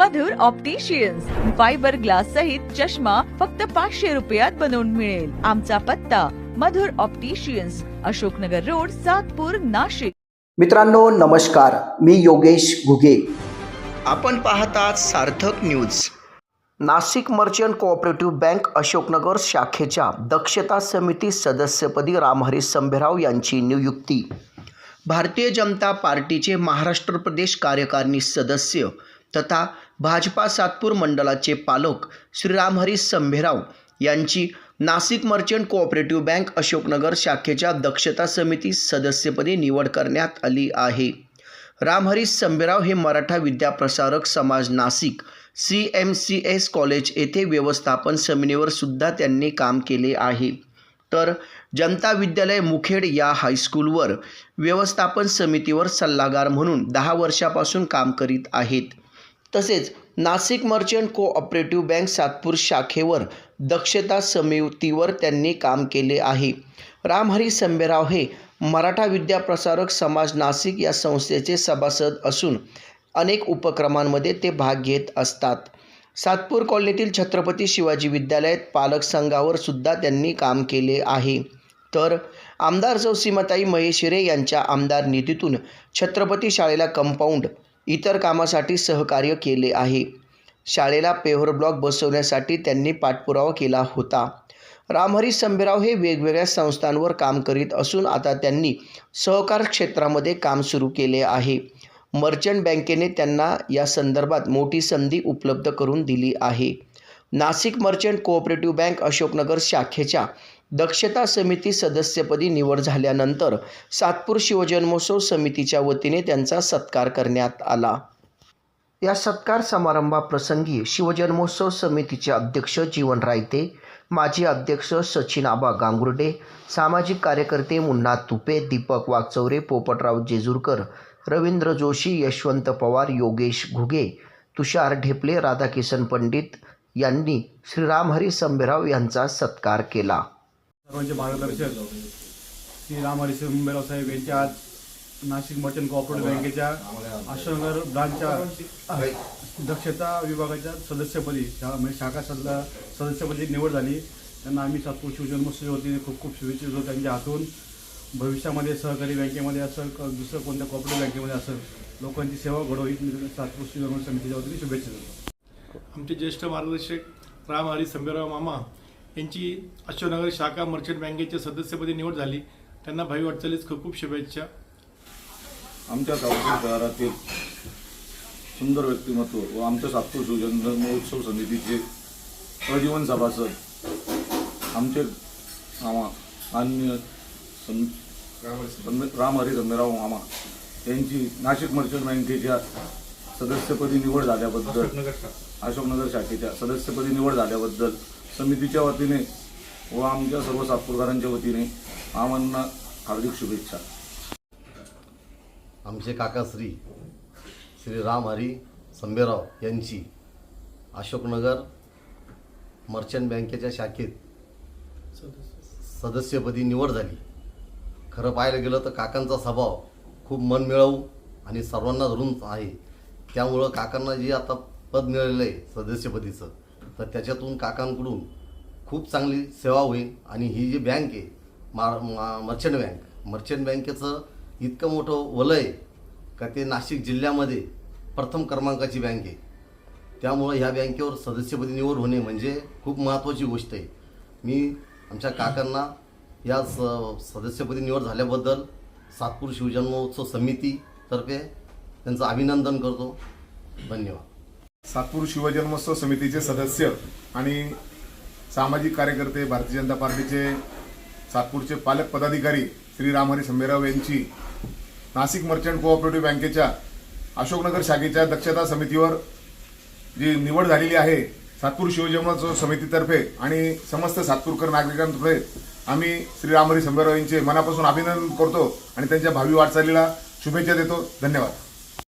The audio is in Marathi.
मधुर ऑप्टिशियन्स फायबर ग्लास सहित चष्मा फक्त पाचशे रुपयात बनवून मिळेल. आमचा पत्ता मधुर ऑप्टिशियन्स अशोकनगर रोड सातपूर नाशिक. मित्रांनो नमस्कार. मी योगेश घुगे. आपण पाहतात Sarthak news Nashik merchant cooperative bank Ashoknagar शाखेच्या दक्षता समिती सदस्यपदी रामहरी संभेराव यांची नियुक्ती. भारतीय जनता पार्टीचे महाराष्ट्र प्रदेश कार्यकारिणी सदस्य तथा भाजपा सातपूर मंडळाचे पालक श्रीरामहरी संभेराव यांची Nashik merchant cooperative bank Ashoknagar शाखेच्या दक्षता समिती सदस्यपदी निवड करण्यात आली आहे. रामहरी संभेराव हे Maratha Vidyaprasarak Samaj Nashik C M C S college येथे व्यवस्थापन समितीवर सुद्धा त्यांनी काम केले आहे. तर जनता विद्यालय मुखेड या हायस्कूलवर व्यवस्थापन समितीवर सल्लागार म्हणून दहा वर्षापासून काम करीत आहेत. तसेच Nashik merchant cooperative bank Satpur शाखेवर दक्षता समितीवर त्यांनी काम केले आहे. रामहरी संबेराव हे मराठा विद्याप्रसारक समाज नाशिक या संस्थेचे सभासद असून अनेक उपक्रमांमध्ये ते भाग घेत असतात. सातपूर कॉलनीतील छत्रपती शिवाजी विद्यालयात पालक संघावर सुद्धा त्यांनी काम केले आहे. तर आमदार सौ. सीमाताई महेशिरे यांच्या आमदार निधीतून छत्रपती शाळेला कंपाऊंड इतर कामासाठी सहकार्य केले आहे. शाळेला पेव्हर ब्लॉक बसवण्यासाठी त्यांनी पाठपुरावा केला होता. रामहरी संभेराव हे वेगवेगळ्या संस्थांवर काम करीत असून आता त्यांनी सहकार क्षेत्रामध्ये काम सुरू केले आहे. मर्चंट बँकेने त्यांना या संदर्भात मोठी संधी उपलब्ध करून दिली आहे. Nashik merchant cooperative bank Ashoknagar शाखेच्या दक्षता समिती सदस्यपदी निवड झाल्यानंतर सातपूर शिवजन्मोत्सव समितीच्या वतीने त्यांचा सत्कार करण्यात आला. या सत्कार समारंभाप्रसंगी शिवजन्मोत्सव समितीचे अध्यक्ष जीवन रायते माजी अध्यक्ष सचिन आबा गांगुर्डे सामाजिक कार्यकर्ते मुन्ना तुपे दीपक वागचौरे पोपटराव जेजूरकर रवींद्र जोशी यशवंत पवार योगेश घुगे तुषार ढेपले राधाकिशन पंडित यांनी श्रीरामहरी संभेराव यांचा सत्कार केला. सर्वांचे मार्गदर्शक. श्री राम संभेराव साहेब यांच्या आज नाशिक मर्चंट कोऑपरेटिव्ह बँकेच्या अशोकनगर ब्रांचच्या दक्षता विभागाच्या सदस्यपदी शा- म्हणजे शाखा सल्ला सदस्यपदी निवड झाली. त्यांना आम्ही सातपूर शिवजन्मोत्सव वतीने खूप खूप शुभेच्छा देतो. त्यांच्या हातून भविष्यामध्ये सहकारी बँकेमध्ये असं दुसरं कोणत्या कॉपरेटिव्ह बँकेमध्ये असं लोकांची सेवा घडवली सातपूर शिवजन्म समितीच्या वतीने शुभेच्छा देतो. आमचे ज्येष्ठ मार्गदर्शक राम हरी संभेराव मामा यांची अशोकनगर शाखा मर्चंट बँकेच्या सदस्यपदी निवड झाली. त्यांना भावी वाटचालीस खूप खूप शुभेच्छा. आमच्या सातपूर शहरातील सुंदर व्यक्तिमत्व व आमच्या सातपूर शिवजन्म महोत्सव समितीचे अजीवन सभासद आमचे मामा मान्य सं संमे- राम हरी संमेराव मामा यांची नाशिक मर्चंट बँकेच्या सदस्यपदी निवड झाल्याबद्दल अशोकनगर शाखेच्या सदस्यपदी निवड झाल्याबद्दल समितीच्या वतीने व आमच्या सर्व सातपूरकरांच्या वतीने आम्हाला हार्दिक शुभेच्छा. आमचे काकाश्री श्री राम हरी संभेराव यांची अशोकनगर मर्चंट बँकेच्या शाखेत सदस्यपदी निवड झाली. खरं पाहायला गेलं तर काकांचा स्वभाव खूप मनमिळावू आणि सर्वांना धरून आहे. त्यामुळं काकांना जे आता पद मिळालेलं आहे सदस्यपदीचं तर त्याच्यातून काकांकडून खूप चांगली सेवा होईल. आणि ही जी बँक आहे मा मर्चंट बँक मर्चंट बँकेचं इतकं मोठं वलय आहे का ते नाशिक जिल्ह्यामध्ये प्रथम क्रमांकाची बँक आहे. त्यामुळं ह्या बँकेवर सदस्यपदी निवड होणे म्हणजे खूप महत्त्वाची गोष्ट आहे. मी आमच्या काकांना या स सदस्यपदी निवड झाल्याबद्दल सातपूर शिवजन्मोत्सव समितीतर्फे त्यांचं अभिनंदन करतो. धन्यवाद. सातपूर शिवजन्मोत्सव समितीचे सदस्य आणि सामाजिक कार्यकर्ते भारतीय जनता पार्टीचे सातपूरचे पालक पदाधिकारी श्री रामहरी संभेराव यांची नाशिक मर्चंट कोऑपरेटिव्ह बँकेच्या अशोकनगर शाखेच्या दक्षता समितीवर जी निवड झालेली आहे सातपूर शिवजन्मोत्सव समितीतर्फे आणि समस्त सातपूरकर नागरिकांतर्फे आम्ही श्री रामहरी संभेराव यांचे मनापासून अभिनंदन करतो आणि त्यांच्या भावी वाटचालीला शुभेच्छा देतो. धन्यवाद.